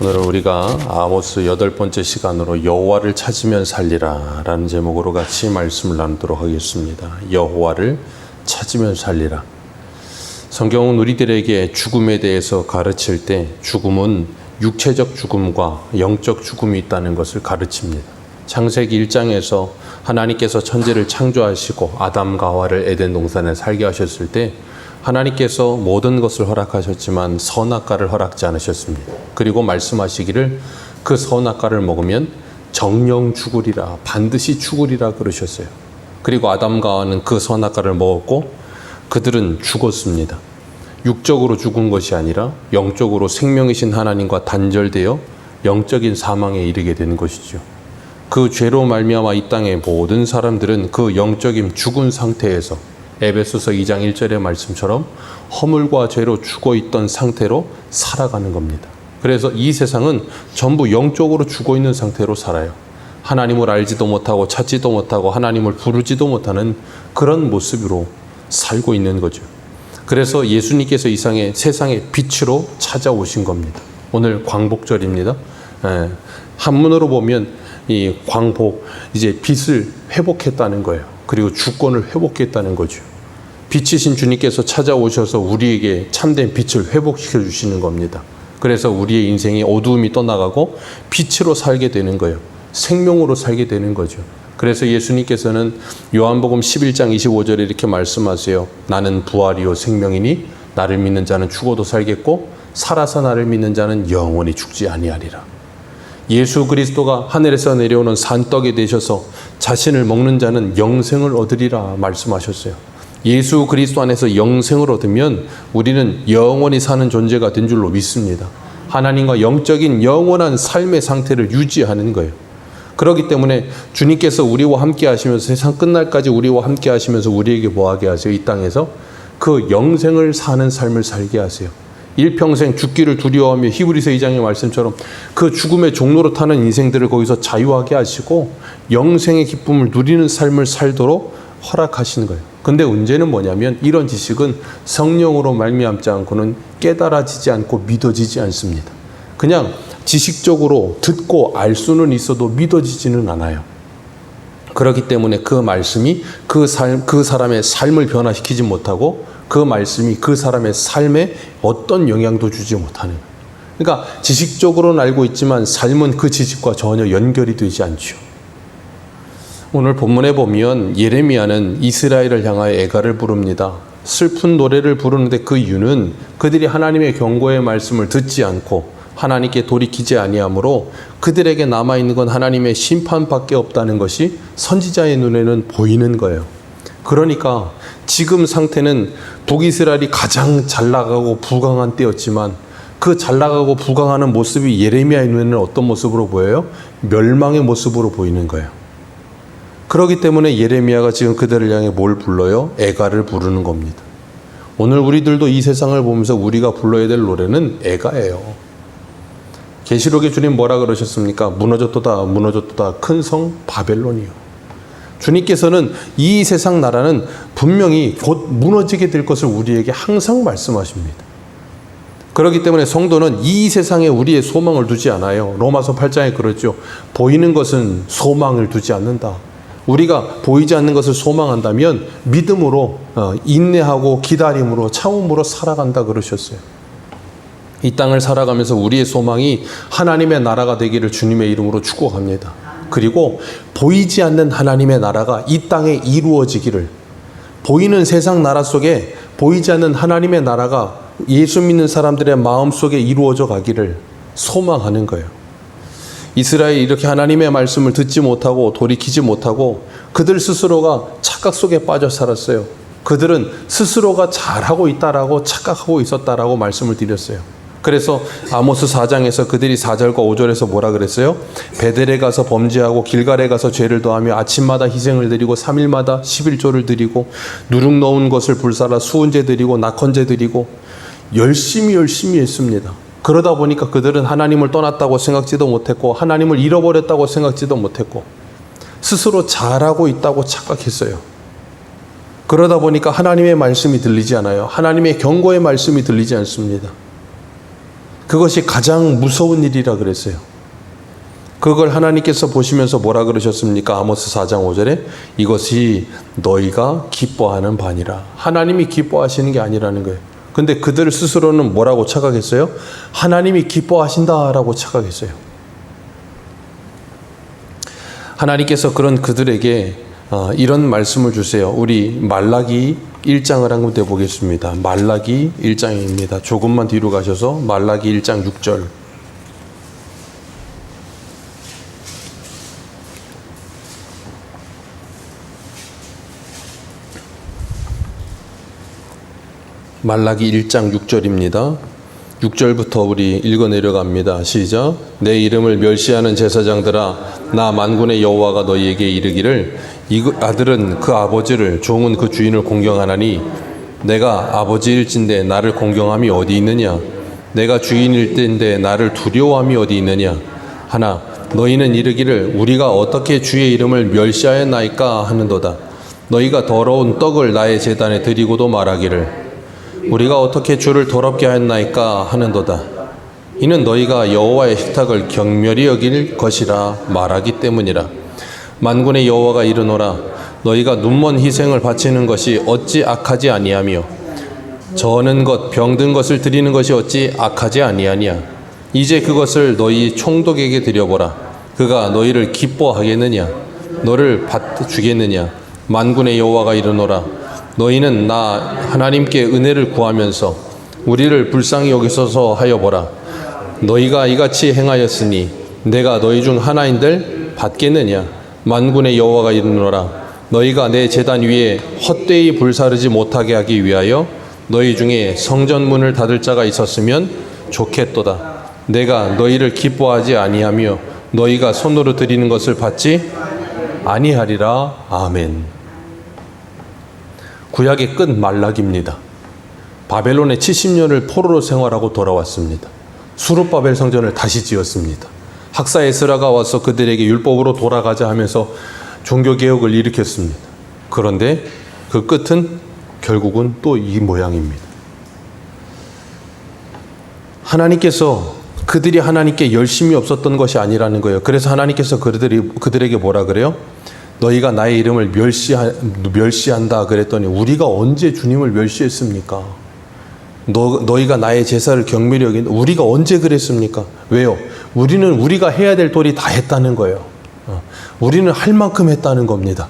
오늘은 우리가 아모스 여덟 번째 시간으로 여호와를 찾으면 살리라라는 제목으로 같이 말씀을 나누도록 하겠습니다. 여호와를 찾으면 살리라. 성경은 우리들에게 죽음에 대해서 가르칠 때 죽음은 육체적 죽음과 영적 죽음이 있다는 것을 가르칩니다. 창세기 1장에서 하나님께서 천지를 창조하시고 아담과 하와를 에덴 동산에 살게 하셨을 때 하나님께서 모든 것을 허락하셨지만 선악과를 허락지 않으셨습니다. 그리고 말씀하시기를 그 선악과를 먹으면 정령 죽으리라 반드시 죽으리라 그러셨어요. 그리고 아담과 하와는 그 선악과를 먹었고 그들은 죽었습니다. 육적으로 죽은 것이 아니라 영적으로 생명이신 하나님과 단절되어 영적인 사망에 이르게 되는 것이죠. 그 죄로 말미암아 이 땅의 모든 사람들은 그 영적인 죽은 상태에서 에베소서 2장 1절의 말씀처럼 허물과 죄로 죽어 있던 상태로 살아가는 겁니다. 그래서 이 세상은 전부 영적으로 죽어 있는 상태로 살아요. 하나님을 알지도 못하고 찾지도 못하고 하나님을 부르지도 못하는 그런 모습으로 살고 있는 거죠. 그래서 예수님께서 이상의 세상의 빛으로 찾아오신 겁니다. 오늘 광복절입니다. 예, 한문으로 보면 이 광복 이제 빛을 회복했다는 거예요. 그리고 주권을 회복했다는 거죠. 빛이신 주님께서 찾아오셔서 우리에게 참된 빛을 회복시켜 주시는 겁니다. 그래서 우리의 인생이 어두움이 떠나가고 빛으로 살게 되는 거예요. 생명으로 살게 되는 거죠. 그래서 예수님께서는 요한복음 11장 25절에 이렇게 말씀하세요. 나는 부활이요 생명이니 나를 믿는 자는 죽어도 살겠고 살아서 나를 믿는 자는 영원히 죽지 아니하리라. 예수 그리스도가 하늘에서 내려오는 산떡이 되셔서 자신을 먹는 자는 영생을 얻으리라 말씀하셨어요. 예수 그리스도 안에서 영생을 얻으면 우리는 영원히 사는 존재가 된 줄로 믿습니다. 하나님과 영적인 영원한 삶의 상태를 유지하는 거예요. 그렇기 때문에 주님께서 우리와 함께 하시면서 세상 끝날까지 우리와 함께 하시면서 우리에게 뭐하게 하세요? 이 땅에서 그 영생을 사는 삶을 살게 하세요. 일평생 죽기를 두려워하며 히브리서 2장의 말씀처럼 그 죽음의 종로로 타는 인생들을 거기서 자유하게 하시고 영생의 기쁨을 누리는 삶을 살도록 허락하시는 거예요. 근데 문제는 뭐냐면 이런 지식은 성령으로 말미암지 않고는 깨달아지지 않고 믿어지지 않습니다. 그냥 지식적으로 듣고 알 수는 있어도 믿어지지는 않아요. 그렇기 때문에 그 말씀이 그 삶, 그 사람의 삶을 변화시키지 못하고 그 말씀이 그 사람의 삶에 어떤 영향도 주지 못하는. 그러니까 지식적으로는 알고 있지만 삶은 그 지식과 전혀 연결이 되지 않죠. 오늘 본문에 보면 예레미야는 이스라엘을 향하여 애가를 부릅니다. 슬픈 노래를 부르는데 그 이유는 그들이 하나님의 경고의 말씀을 듣지 않고 하나님께 돌이키지 아니하므로 그들에게 남아 있는 건 하나님의 심판밖에 없다는 것이 선지자의 눈에는 보이는 거예요. 그러니까 지금 상태는 북이스라엘이 가장 잘 나가고 부강한 때였지만 그 잘 나가고 부강하는 모습이 예레미야의 눈에는 어떤 모습으로 보여요? 멸망의 모습으로 보이는 거예요. 그렇기 때문에 예레미야가 지금 그들을 향해 뭘 불러요? 애가를 부르는 겁니다. 오늘 우리들도 이 세상을 보면서 우리가 불러야 될 노래는 애가예요. 계시록에 주님 뭐라 그러셨습니까? 무너졌도다 무너졌도다 큰 성 바벨론이요. 주님께서는 이 세상 나라는 분명히 곧 무너지게 될 것을 우리에게 항상 말씀하십니다. 그렇기 때문에 성도는 이 세상에 우리의 소망을 두지 않아요. 로마서 8장에 그렇죠. 보이는 것은 소망을 두지 않는다. 우리가 보이지 않는 것을 소망한다면 믿음으로 어, 인내하고 기다림으로 참음으로 살아간다 그러셨어요. 이 땅을 살아가면서 우리의 소망이 하나님의 나라가 되기를 주님의 이름으로 축복합니다. 그리고 보이지 않는 하나님의 나라가 이 땅에 이루어지기를 보이는 세상 나라 속에 보이지 않는 하나님의 나라가 예수 믿는 사람들의 마음 속에 이루어져 가기를 소망하는 거예요. 이스라엘이 이렇게 하나님의 말씀을 듣지 못하고 돌이키지 못하고 그들 스스로가 착각 속에 빠져 살았어요. 그들은 스스로가 잘하고 있다라고 착각하고 있었다라고 말씀을 드렸어요. 그래서 아모스 4장에서 그들이 4절과 5절에서 뭐라 그랬어요? 베델에 가서 범죄하고 길갈에 가서 죄를 더하며 아침마다 희생을 드리고 3일마다 11조를 드리고 누룩 넣은 것을 불사라 수은제 드리고 낙헌제 드리고 열심히 열심히 했습니다. 그러다 보니까 그들은 하나님을 떠났다고 생각지도 못했고 하나님을 잃어버렸다고 생각지도 못했고 스스로 잘하고 있다고 착각했어요. 그러다 보니까 하나님의 말씀이 들리지 않아요. 하나님의 경고의 말씀이 들리지 않습니다. 그것이 가장 무서운 일이라 그랬어요. 그걸 하나님께서 보시면서 뭐라 그러셨습니까? 아모스 4장 5절에 이것이 너희가 기뻐하는 반이라. 하나님이 기뻐하시는 게 아니라는 거예요. 근데 그들 스스로는 뭐라고 착각했어요? 하나님이 기뻐하신다라고 착각했어요. 하나님께서 그런 그들에게 어, 이런 말씀을 주세요. 우리 말라기 1장을 한 군데 보겠습니다. 말라기 1장입니다. 조금만 뒤로 가셔서 말라기 1장 6절. 말라기 1장 6절입니다. 6절부터 우리 읽어 내려갑니다. 시작. 내 이름을 멸시하는 제사장들아 나 만군의 여호와가 너희에게 이르기를 이 아들은 그 아버지를 종은 그 주인을 공경하나니 내가 아버지일진데 나를 공경함이 어디 있느냐 내가 주인일 때인데 나를 두려워함이 어디 있느냐 하나 너희는 이르기를 우리가 어떻게 주의 이름을 멸시하였나이까 하는도다 너희가 더러운 떡을 나의 제단에 드리고도 말하기를 우리가 어떻게 주를 더럽게 하였나이까 하는도다. 이는 너희가 여호와의 식탁을 경멸히 여길 것이라 말하기 때문이라. 만군의 여호와가 이르노라. 너희가 눈먼 희생을 바치는 것이 어찌 악하지 아니하며 저는 것 병든 것을 드리는 것이 어찌 악하지 아니하냐. 이제 그것을 너희 총독에게 드려보라. 그가 너희를 기뻐하겠느냐? 너를 받 주겠느냐? 만군의 여호와가 이르노라. 너희는 나 하나님께 은혜를 구하면서 우리를 불쌍히 여기소서 하여 보라. 너희가 이같이 행하였으니 내가 너희 중 하나인들 받겠느냐? 만군의 여호와가 이르노라. 너희가 내 제단 위에 헛되이 불사르지 못하게 하기 위하여 너희 중에 성전문을 닫을 자가 있었으면 좋겠도다. 내가 너희를 기뻐하지 아니하며 너희가 손으로 드리는 것을 받지 아니하리라. 아멘. 구약의 끝 말락입니다. 바벨론에 70년을 포로로 생활하고 돌아왔습니다. 수르바벨 성전을 다시 지었습니다. 학사 에스라가 와서 그들에게 율법으로 돌아가자 하면서 종교 개혁을 일으켰습니다. 그런데 그 끝은 결국은 또 이 모양입니다. 하나님께서 그들이 하나님께 열심이 없었던 것이 아니라는 거예요. 그래서 하나님께서 그들이 그들에게 뭐라 그래요? 너희가 나의 이름을 멸시하, 멸시한다 그랬더니 우리가 언제 주님을 멸시했습니까? 너, 너희가 나의 제사를 경멸히 여긴 우리가 언제 그랬습니까? 왜요? 우리는 우리가 해야 될 도리 다 했다는 거예요. 어, 우리는 할 만큼 했다는 겁니다.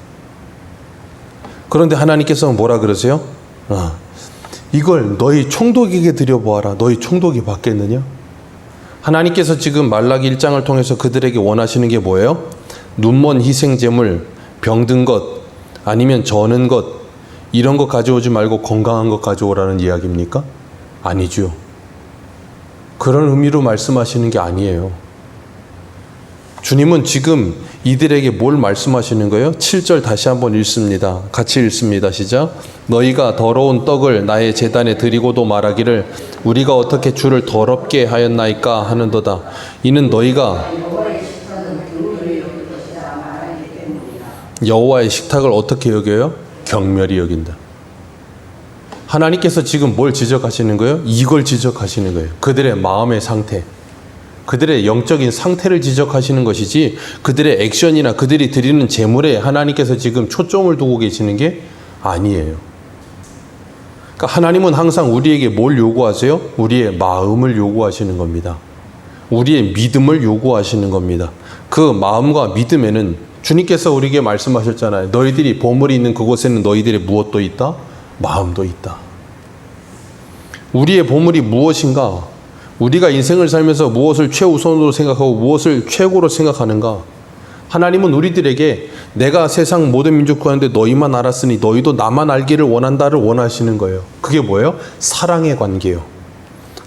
그런데 하나님께서는 뭐라 그러세요? 어, 이걸 너희 총독에게 드려보아라. 너희 총독이 받겠느냐? 하나님께서 지금 말라기 1장을 통해서 그들에게 원하시는 게 뭐예요? 눈먼 희생제물, 병든 것, 아니면 저는 것, 이런 것 가져오지 말고 건강한 것 가져오라는 이야기입니까? 아니죠. 그런 의미로 말씀하시는 게 아니에요. 주님은 지금 이들에게 뭘 말씀하시는 거예요? 7절 다시 한번 읽습니다. 같이 읽습니다. 시작. 너희가 더러운 떡을 나의 재단에 드리고도 말하기를 우리가 어떻게 주를 더럽게 하였나이까 하는도다. 이는 너희가 여호와의 식탁을 어떻게 여겨요? 경멸히 여긴다. 하나님께서 지금 뭘 지적하시는 거예요? 이걸 지적하시는 거예요. 그들의 마음의 상태. 그들의 영적인 상태를 지적하시는 것이지 그들의 액션이나 그들이 드리는 재물에 하나님께서 지금 초점을 두고 계시는 게 아니에요. 그러니까 하나님은 항상 우리에게 뭘 요구하세요? 우리의 마음을 요구하시는 겁니다. 우리의 믿음을 요구하시는 겁니다. 그 마음과 믿음에는 주님께서 우리에게 말씀하셨잖아요. 너희들이 보물이 있는 그곳에는 너희들의 무엇도 있다? 마음도 있다. 우리의 보물이 무엇인가? 우리가 인생을 살면서 무엇을 최우선으로 생각하고 무엇을 최고로 생각하는가? 하나님은 우리들에게 내가 세상 모든 민족 구하는데 너희만 알았으니 너희도 나만 알기를 원한다를 원하시는 거예요. 그게 뭐예요? 사랑의 관계요.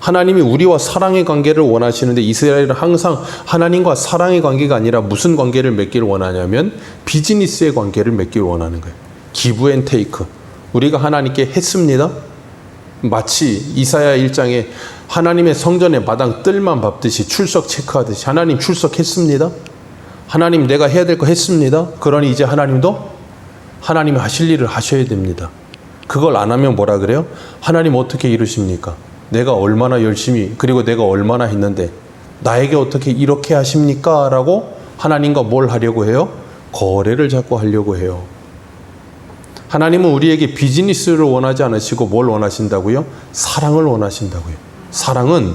하나님이 우리와 사랑의 관계를 원하시는데 이스라엘은 항상 하나님과 사랑의 관계가 아니라 무슨 관계를 맺기를 원하냐면 비즈니스의 관계를 맺기를 원하는 거예요. 기브 앤 테이크. 우리가 하나님께 했습니다. 마치 이사야 1장에 하나님의 성전의 마당 뜰만 밟듯이 출석 체크하듯이 하나님 출석했습니다. 하나님 내가 해야 될 거 했습니다. 그러니 이제 하나님도 하나님이 하실 일을 하셔야 됩니다. 그걸 안 하면 뭐라 그래요? 하나님 어떻게 이루십니까? 내가 얼마나 열심히 그리고 내가 얼마나 했는데 나에게 어떻게 이렇게 하십니까? 라고 하나님과 뭘 하려고 해요? 거래를 자꾸 하려고 해요. 하나님은 우리에게 비즈니스를 원하지 않으시고 뭘 원하신다고요? 사랑을 원하신다고요. 사랑은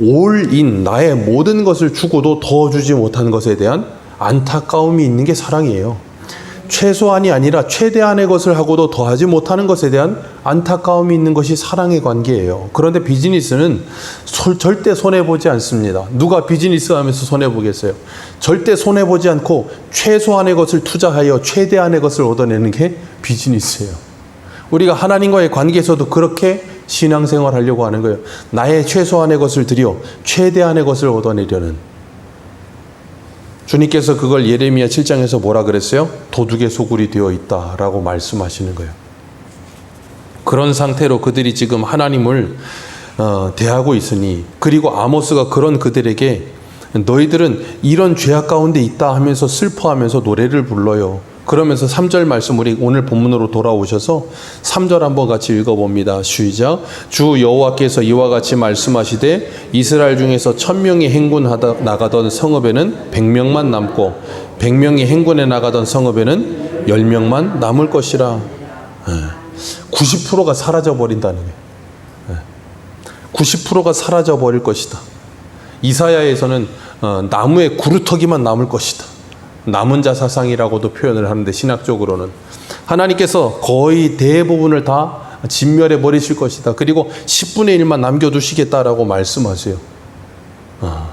올인 나의 모든 것을 주고도 더 주지 못한 것에 대한 안타까움이 있는 게 사랑이에요. 최소한이 아니라 최대한의 것을 하고도 더하지 못하는 것에 대한 안타까움이 있는 것이 사랑의 관계예요. 그런데 비즈니스는 솔- 절대 손해보지 않습니다. 누가 비즈니스 하면서 손해보겠어요? 절대 손해보지 않고 최소한의 것을 투자하여 최대한의 것을 얻어내는 게 비즈니스예요. 우리가 하나님과의 관계에서도 그렇게 신앙생활 하려고 하는 거예요. 나의 최소한의 것을 들여 최대한의 것을 얻어내려는 주님께서 그걸 예레미야 7장에서 뭐라 그랬어요? 도둑의 소굴이 되어 있다라고 말씀하시는 거예요. 그런 상태로 그들이 지금 하나님을 어, 대하고 있으니 그리고 아모스가 그런 그들에게 너희들은 이런 죄악 가운데 있다 하면서 슬퍼하면서 노래를 불러요. 그러면서 3절 말씀 우리 오늘 본문으로 돌아오셔서 3절 한번 같이 읽어봅니다. 시작. 주 여호와께서 이와 같이 말씀하시되 이스라엘 중에서 천명이 행군하다 나가던 성읍에는 백명만 남고 백명이 행군에 나가던 성읍에는 열 명만 남을 것이라. 90%가 사라져 버린다는 거예요. 90%가 사라져 버릴 것이다. 이사야에서는 어, 나무의 구루터기만 남을 것이다. 남은 자 사상이라고도 표현을 하는데 신학적으로는 하나님께서 거의 대부분을 다 진멸해 버리실 것이다. 그리고 10분의 1만 남겨두시겠다라고 말씀하세요. 아,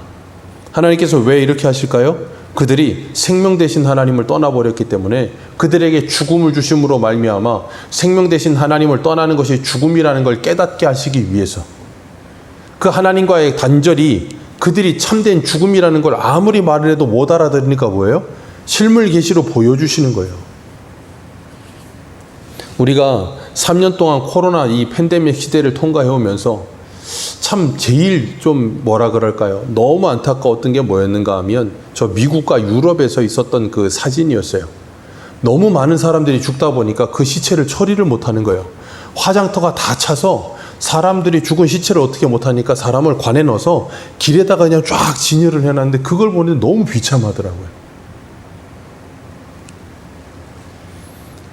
하나님께서 왜 이렇게 하실까요? 그들이 생명 대신 하나님을 떠나버렸기 때문에 그들에게 죽음을 주심으로 말미암아 생명 대신 하나님을 떠나는 것이 죽음이라는 걸 깨닫게 하시기 위해서 그 하나님과의 단절이 그들이 참된 죽음이라는 걸 아무리 말을 해도 못 알아들으니까 뭐예요? 실물 계시로 보여주시는 거예요. 우리가 3년 동안 코로나 이 팬데믹 시대를 통과해 오면서 참 제일 좀 뭐라 그럴까요? 너무 안타까웠던 게 뭐였는가 하면 저 미국과 유럽에서 있었던 그 사진이었어요. 너무 많은 사람들이 죽다 보니까 그 시체를 처리를 못 하는 거예요. 화장터가 다 차서 사람들이 죽은 시체를 어떻게 못 하니까 사람을 관에 넣어서 길에다가 그냥 쫙 진열을 해놨는데 그걸 보는데 너무 비참하더라고요.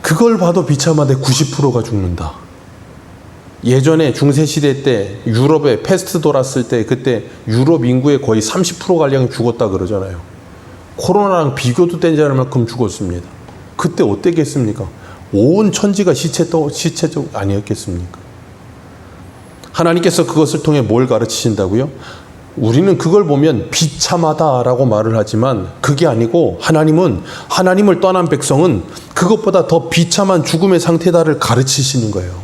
그걸 봐도 비참한데 90%가 죽는다. 예전에 중세 시대 때 유럽에 패스트 돌았을 때 그때 유럽 인구의 거의 30%가량 죽었다 그러잖아요. 코로나랑 비교도 되지 않을 만큼 죽었습니다. 그때 어땠겠습니까? 온 천지가 시체 또 시체적 아니었겠습니까? 하나님께서 그것을 통해 뭘 가르치신다고요? 우리는 그걸 보면 비참하다라고 말을 하지만 그게 아니고 하나님은 하나님을 떠난 백성은 그것보다 더 비참한 죽음의 상태다를 가르치시는 거예요.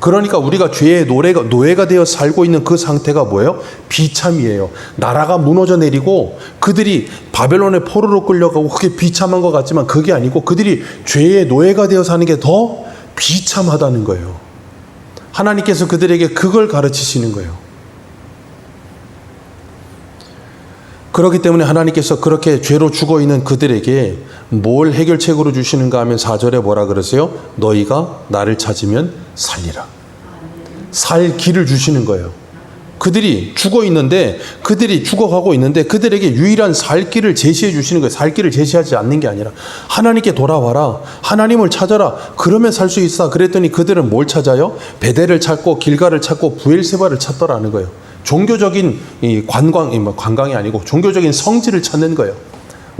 그러니까 우리가 죄의 노래가, 노예가 되어 살고 있는 그 상태가 뭐예요? 비참이에요. 나라가 무너져 내리고 그들이 바벨론의 포로로 끌려가고 그게 비참한 것 같지만 그게 아니고 그들이 죄의 노예가 되어 사는 게 더 비참하다는 거예요. 하나님께서 그들에게 그걸 가르치시는 거예요. 그렇기 때문에 하나님께서 그렇게 죄로 죽어 있는 그들에게 뭘 해결책으로 주시는가 하면 4절에 뭐라 그러세요? 너희가 나를 찾으면 살리라. 살 길을 주시는 거예요. 그들이 죽어 있는데 그들이 죽어가고 있는데 그들에게 유일한 살 길을 제시해 주시는 거예요. 살 길을 제시하지 않는 게 아니라 하나님께 돌아와라. 하나님을 찾아라. 그러면 살 수 있어. 그랬더니 그들은 뭘 찾아요? 베델을 찾고 길가를 찾고 부엘세바를 찾더라는 거예요. 종교적인 이 관광, 뭐 관광이 아니고 종교적인 성질을 찾는 거예요.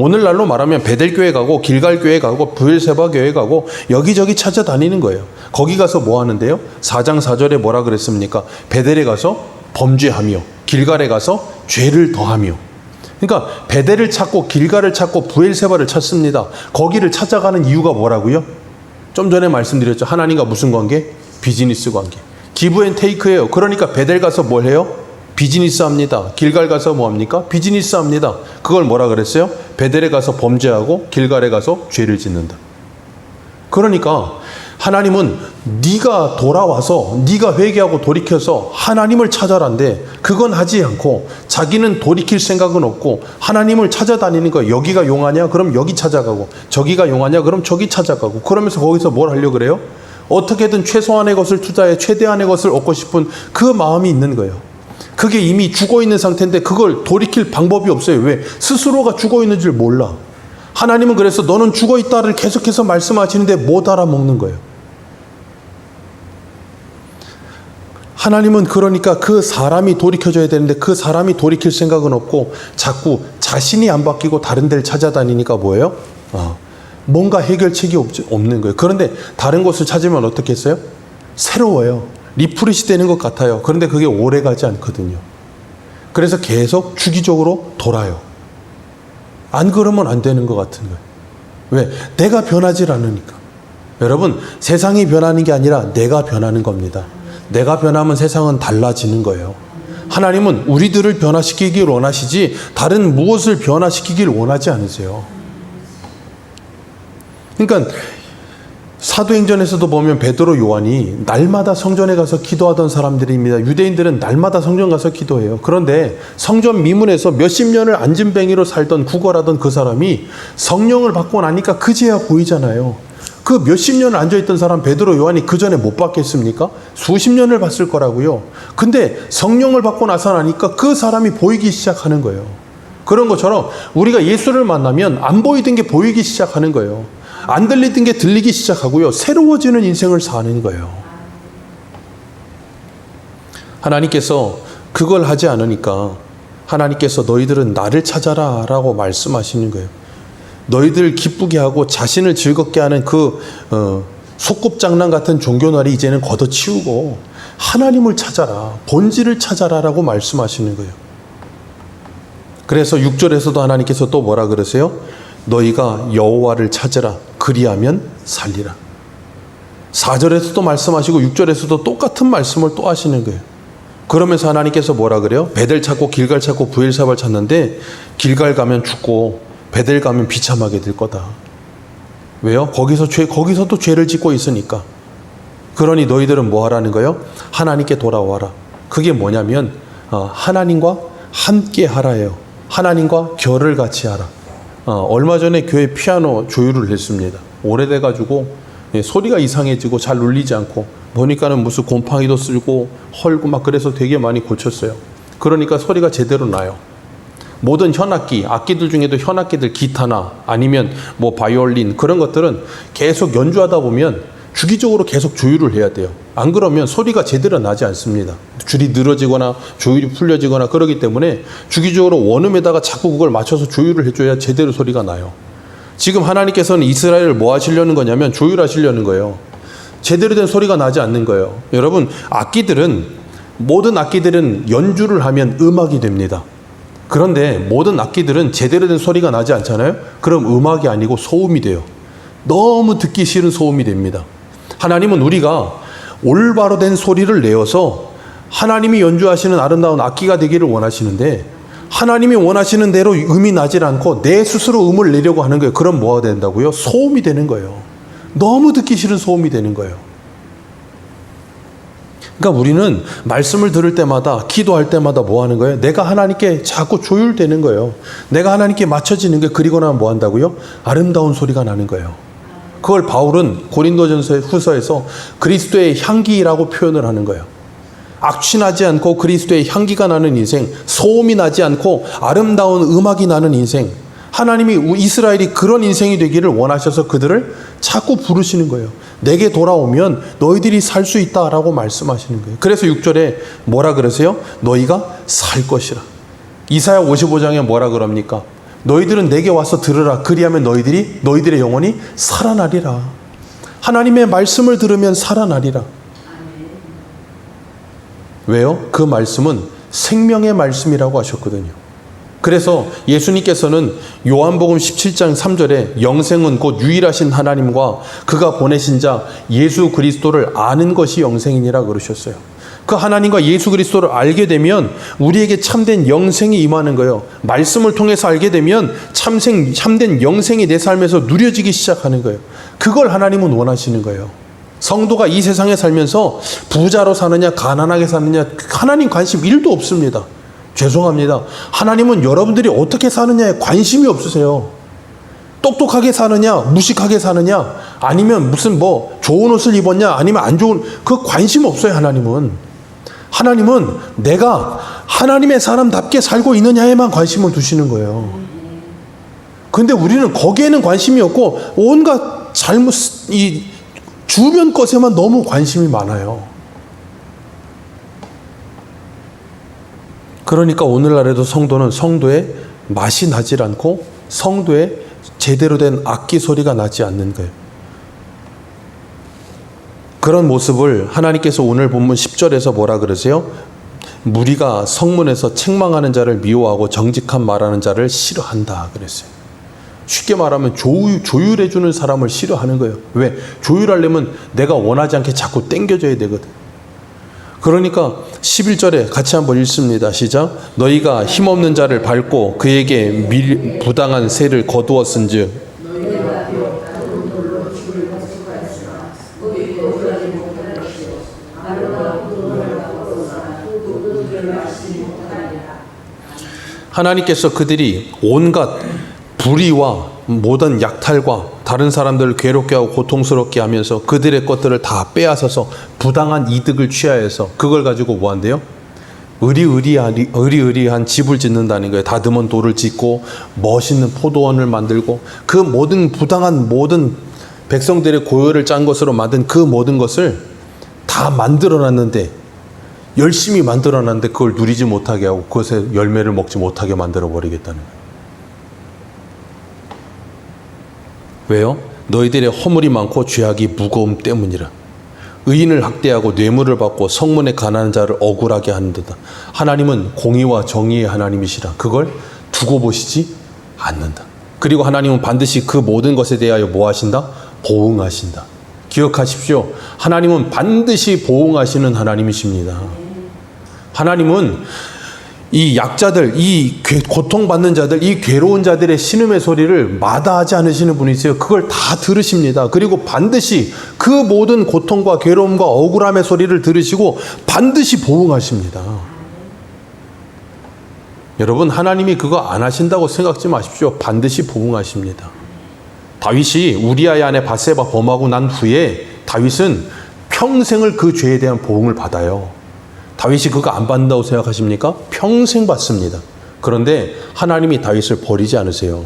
오늘날로 말하면 베델교회 가고 길갈교회 가고 부엘세바 교회 가고 여기저기 찾아다니는 거예요. 거기 가서 뭐 하는데요? 4장 4절에 뭐라 그랬습니까? 베델에 가서 범죄하며 길갈에 가서 죄를 더하며 그러니까 베델을 찾고 길갈을 찾고 부엘세바를 찾습니다. 거기를 찾아가는 이유가 뭐라고요? 좀 전에 말씀드렸죠. 하나님과 무슨 관계? 비즈니스 관계. 기브 앤 테이크예요. 그러니까 베델 가서 뭘 해요? 비즈니스 합니다. 길갈 가서 뭐 합니까? 비즈니스 합니다. 그걸 뭐라 그랬어요? 베델에 가서 범죄하고 길갈에 가서 죄를 짓는다. 그러니까 하나님은 네가 돌아와서 네가 회개하고 돌이켜서 하나님을 찾아란데 그건 하지 않고 자기는 돌이킬 생각은 없고 하나님을 찾아다니는 거예요. 여기가 용하냐? 그럼 여기 찾아가고 저기가 용하냐? 그럼 저기 찾아가고 그러면서 거기서 뭘 하려고 그래요? 어떻게든 최소한의 것을 투자해 최대한의 것을 얻고 싶은 그 마음이 있는 거예요. 그게 이미 죽어 있는 상태인데 그걸 돌이킬 방법이 없어요. 왜? 스스로가 죽어 있는 줄 몰라. 하나님은 그래서 너는 죽어 있다를 계속해서 말씀하시는데 못 알아먹는 거예요. 하나님은 그러니까 그 사람이 돌이켜줘야 되는데 그 사람이 돌이킬 생각은 없고 자꾸 자신이 안 바뀌고 다른 데를 찾아다니니까 뭐예요? 어, 뭔가 해결책이 없, 없는 거예요. 그런데 다른 곳을 찾으면 어떻게 했어요? 새로워요. 리프레시 되는 것 같아요. 그런데 그게 오래 가지 않거든요. 그래서 계속 주기적으로 돌아요. 안 그러면 안 되는 것 같은 거예요. 왜? 내가 변하질 않으니까. 여러분, 세상이 변하는 게 아니라 내가 변하는 겁니다. 내가 변하면 세상은 달라지는 거예요. 하나님은 우리들을 변화시키길 원하시지 다른 무엇을 변화시키길 원하지 않으세요. 그러니까 사도행전에서도 보면 베드로 요한이 날마다 성전에 가서 기도하던 사람들입니다. 유대인들은 날마다 성전 가서 기도해요. 그런데 성전 미문에서 몇십 년을 안진뱅이로 살던 구걸하던 그 사람이 성령을 받고 나니까 그제야 보이잖아요. 그 몇십 년을 앉아있던 사람 베드로 요한이 그 전에 못 봤겠습니까? 수십 년을 봤을 거라고요. 근데 성령을 받고 나서 나니까 그 사람이 보이기 시작하는 거예요. 그런 것처럼 우리가 예수를 만나면 안 보이던 게 보이기 시작하는 거예요. 안 들리던 게 들리기 시작하고요. 새로워지는 인생을 사는 거예요. 하나님께서 그걸 하지 않으니까 하나님께서 너희들은 나를 찾아라 라고 말씀하시는 거예요. 너희들 기쁘게 하고 자신을 즐겁게 하는 그 어, 소꿉장난 같은 종교날이 이제는 걷어치우고 하나님을 찾아라 본질을 찾아라라고 말씀하시는 거예요. 그래서 6절에서도 하나님께서 또 뭐라 그러세요? 너희가 여호와를 찾으라 그리하면 살리라. 4절에서도 말씀하시고 6절에서도 똑같은 말씀을 또 하시는 거예요. 그러면서 하나님께서 뭐라 그래요? 베델 찾고 길갈 찾고 부엘삽을 찾는데 길갈 가면 죽고 베델 가면 비참하게 될 거다. 왜요? 거기서 죄 거기서도 죄를 짓고 있으니까. 그러니 너희들은 뭐 하라는 거예요? 하나님께 돌아와라. 그게 뭐냐면 어, 하나님과 함께 하라예요. 하나님과 결을 같이 하라. 어, 얼마 전에 교회 피아노 조율을 했습니다. 오래돼 가지고 예, 소리가 이상해지고 잘 울리지 않고 보니까는 무슨 곰팡이도 쓸고 헐고 막 그래서 되게 많이 고쳤어요. 그러니까 소리가 제대로 나요. 모든 현악기, 악기들 중에도 현악기들 기타나 아니면 뭐 바이올린 그런 것들은 계속 연주하다 보면 주기적으로 계속 조율을 해야 돼요. 안 그러면 소리가 제대로 나지 않습니다. 줄이 늘어지거나 조율이 풀려지거나 그러기 때문에 주기적으로 원음에다가 자꾸 그걸 맞춰서 조율을 해줘야 제대로 소리가 나요. 지금 하나님께서는 이스라엘을 뭐 하시려는 거냐면 조율하시려는 거예요. 제대로 된 소리가 나지 않는 거예요. 여러분, 악기들은, 모든 악기들은 연주를 하면 음악이 됩니다. 그런데 모든 악기들은 제대로 된 소리가 나지 않잖아요? 그럼 음악이 아니고 소음이 돼요. 너무 듣기 싫은 소음이 됩니다. 하나님은 우리가 올바로 된 소리를 내어서 하나님이 연주하시는 아름다운 악기가 되기를 원하시는데 하나님이 원하시는 대로 음이 나질 않고 내 스스로 음을 내려고 하는 거예요. 그럼 뭐가 된다고요? 소음이 되는 거예요. 너무 듣기 싫은 소음이 되는 거예요. 그러니까 우리는 말씀을 들을 때마다 기도할 때마다 뭐 하는 거예요? 내가 하나님께 자꾸 조율되는 거예요. 내가 하나님께 맞춰지는 게 그리고 나면 뭐 한다고요? 아름다운 소리가 나는 거예요. 그걸 바울은 고린도전서 후서에서 그리스도의 향기라고 표현을 하는 거예요. 악취나지 않고 그리스도의 향기가 나는 인생, 소음이 나지 않고 아름다운 음악이 나는 인생. 하나님이 이스라엘이 그런 인생이 되기를 원하셔서 그들을 자꾸 부르시는 거예요. 내게 돌아오면 너희들이 살 수 있다라고 말씀하시는 거예요. 그래서 6절에 뭐라 그러세요? 너희가 살 것이라. 이사야 55장에 뭐라 그럽니까? 너희들은 내게 와서 들으라. 그리하면 너희들이 너희들의 영혼이 살아나리라. 하나님의 말씀을 들으면 살아나리라. 왜요? 그 말씀은 생명의 말씀이라고 하셨거든요. 그래서 예수님께서는 요한복음 17장 3절에 영생은 곧 유일하신 하나님과 그가 보내신 자 예수 그리스도를 아는 것이 영생이니라 그러셨어요. 그 하나님과 예수 그리스도를 알게 되면 우리에게 참된 영생이 임하는 거예요. 말씀을 통해서 알게 되면 참생 참된 영생이 내 삶에서 누려지기 시작하는 거예요. 그걸 하나님은 원하시는 거예요. 성도가 이 세상에 살면서 부자로 사느냐 가난하게 사느냐 하나님 관심 1도 없습니다. 죄송합니다. 하나님은 여러분들이 어떻게 사느냐에 관심이 없으세요. 똑똑하게 사느냐, 무식하게 사느냐, 아니면 무슨 뭐 좋은 옷을 입었냐, 아니면 안 좋은 그 관심 없어요, 하나님은. 하나님은 내가 하나님의 사람답게 살고 있느냐에만 관심을 두시는 거예요. 근데 우리는 거기에는 관심이 없고 온갖 잘못 이 주변 것에만 너무 관심이 많아요. 그러니까 오늘날에도 성도는 성도의 맛이 나질 않고 성도의 제대로 된 악기 소리가 나지 않는 거예요. 그런 모습을 하나님께서 오늘 본문 10절에서 뭐라 그러세요? 무리가 성문에서 책망하는 자를 미워하고 정직한 말하는 자를 싫어한다 그랬어요. 쉽게 말하면 조율, 조율해주는 사람을 싫어하는 거예요. 왜? 조율하려면 내가 원하지 않게 자꾸 땡겨줘야 되거든. 그러니까 11절에 같이 한번 읽습니다. 시작. 너희가 힘없는 자를 밟고 그에게 밀, 부당한 세를 거두었은즉 하나님께서 그들이 온갖 불의와 모든 약탈과 다른 사람들을 괴롭게 하고 고통스럽게 하면서 그들의 것들을 다 빼앗아서 부당한 이득을 취하여서 그걸 가지고 뭐 한대요? 의리의리한, 의리의리한 집을 짓는다는 거예요. 다듬은 돌을 짓고 멋있는 포도원을 만들고 그 모든 부당한 모든 백성들의 고열을 짠 것으로 만든 그 모든 것을 다 만들어 놨는데 열심히 만들어 놨는데 그걸 누리지 못하게 하고 그것에 열매를 먹지 못하게 만들어 버리겠다는 거예요. 왜요? 너희들의 허물이 많고 죄악이 무거움 때문이라. 의인을 학대하고 뇌물을 받고 성문에 가난한 자를 억울하게 하는도다. 하나님은 공의와 정의의 하나님이시라. 그걸 두고 보시지 않는다. 그리고 하나님은 반드시 그 모든 것에 대하여 뭐 하신다? 보응하신다. 기억하십시오. 하나님은 반드시 보응하시는 하나님이십니다. 하나님은 이 약자들, 이 괴- 고통받는 자들, 이 괴로운 자들의 신음의 소리를 마다하지 않으시는 분이세요. 그걸 다 들으십니다. 그리고 반드시 그 모든 고통과 괴로움과 억울함의 소리를 들으시고 반드시 보응하십니다. 여러분, 하나님이 그거 안 하신다고 생각지 마십시오. 반드시 보응하십니다. 다윗이 우리아의 아내 바세바 범하고 난 후에 다윗은 평생을 그 죄에 대한 보응을 받아요. 다윗이 그거 안 받는다고 생각하십니까? 평생 받습니다. 그런데 하나님이 다윗을 버리지 않으세요.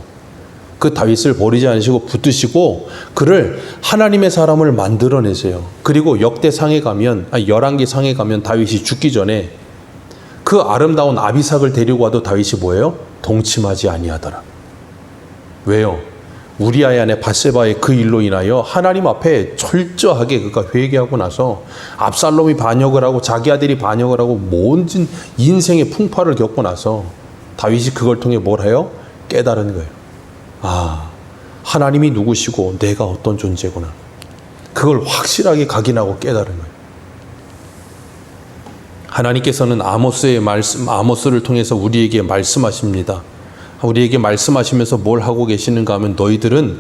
그 다윗을 버리지 않으시고 붙드시고 그를 하나님의 사람을 만들어내세요. 그리고 역대상에 가면 아니 열왕기 상에 가면 다윗이 죽기 전에 그 아름다운 아비삭을 데리고 와도 다윗이 뭐예요? 동침하지 아니하더라. 왜요? 우리아의 아내 바세바의 그 일로 인하여 하나님 앞에 철저하게 그가 회개하고 나서 압살롬이 반역을 하고 자기 아들이 반역을 하고 모든 인생의 풍파를 겪고 나서 다윗이 그걸 통해 뭘 해요? 깨달은 거예요. 아, 하나님이 누구시고 내가 어떤 존재구나. 그걸 확실하게 각인하고 깨달은 거예요. 하나님께서는 아모스의 말씀, 아모스를 통해서 우리에게 말씀하십니다. 우리에게 말씀하시면서 뭘 하고 계시는가 하면 너희들은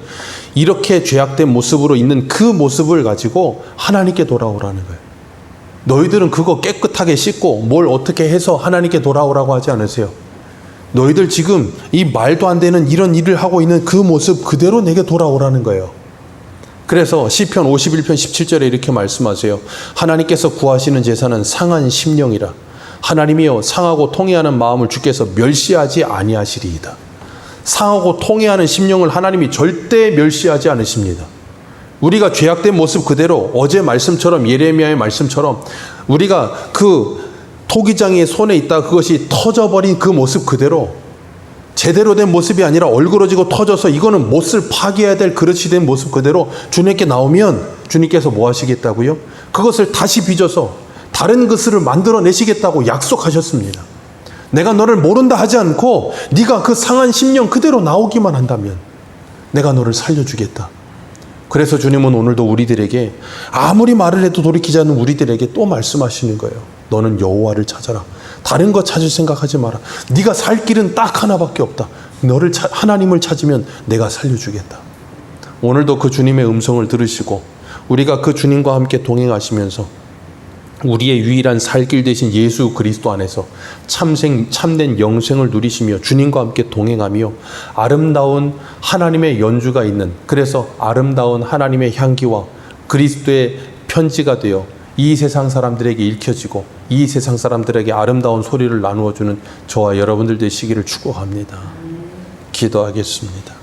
이렇게 죄악된 모습으로 있는 그 모습을 가지고 하나님께 돌아오라는 거예요. 너희들은 그거 깨끗하게 씻고 뭘 어떻게 해서 하나님께 돌아오라고 하지 않으세요. 너희들 지금 이 말도 안 되는 이런 일을 하고 있는 그 모습 그대로 내게 돌아오라는 거예요. 그래서 시편 51편 17절에 이렇게 말씀하세요. 하나님께서 구하시는 제사는 상한 심령이라. 하나님이여 상하고 통해하는 마음을 주께서 멸시하지 아니하시리이다. 상하고 통해하는 심령을 하나님이 절대 멸시하지 않으십니다. 우리가 죄악된 모습 그대로 어제 말씀처럼 예레미야의 말씀처럼 우리가 그 토기장이의 손에 있다 그것이 터져버린 그 모습 그대로 제대로 된 모습이 아니라 얼그러지고 터져서 이거는 못을 파괴해야 될 그릇이 된 모습 그대로 주님께 나오면 주님께서 뭐 하시겠다고요? 그것을 다시 빚어서 다른 그릇을 만들어내시겠다고 약속하셨습니다. 내가 너를 모른다 하지 않고 네가 그 상한 심령 그대로 나오기만 한다면 내가 너를 살려주겠다. 그래서 주님은 오늘도 우리들에게 아무리 말을 해도 돌이키지 않는 우리들에게 또 말씀하시는 거예요. 너는 여호와를 찾아라. 다른 거 찾을 생각하지 마라. 네가 살 길은 딱 하나밖에 없다. 너를 차- 하나님을 찾으면 내가 살려주겠다. 오늘도 그 주님의 음성을 들으시고 우리가 그 주님과 함께 동행하시면서 우리의 유일한 살길 되신 예수 그리스도 안에서 참생 참된 영생을 누리시며 주님과 함께 동행하며 아름다운 하나님의 연주가 있는 그래서 아름다운 하나님의 향기와 그리스도의 편지가 되어 이 세상 사람들에게 읽혀지고 이 세상 사람들에게 아름다운 소리를 나누어 주는 저와 여러분들 되시기를 축복합니다. 기도하겠습니다.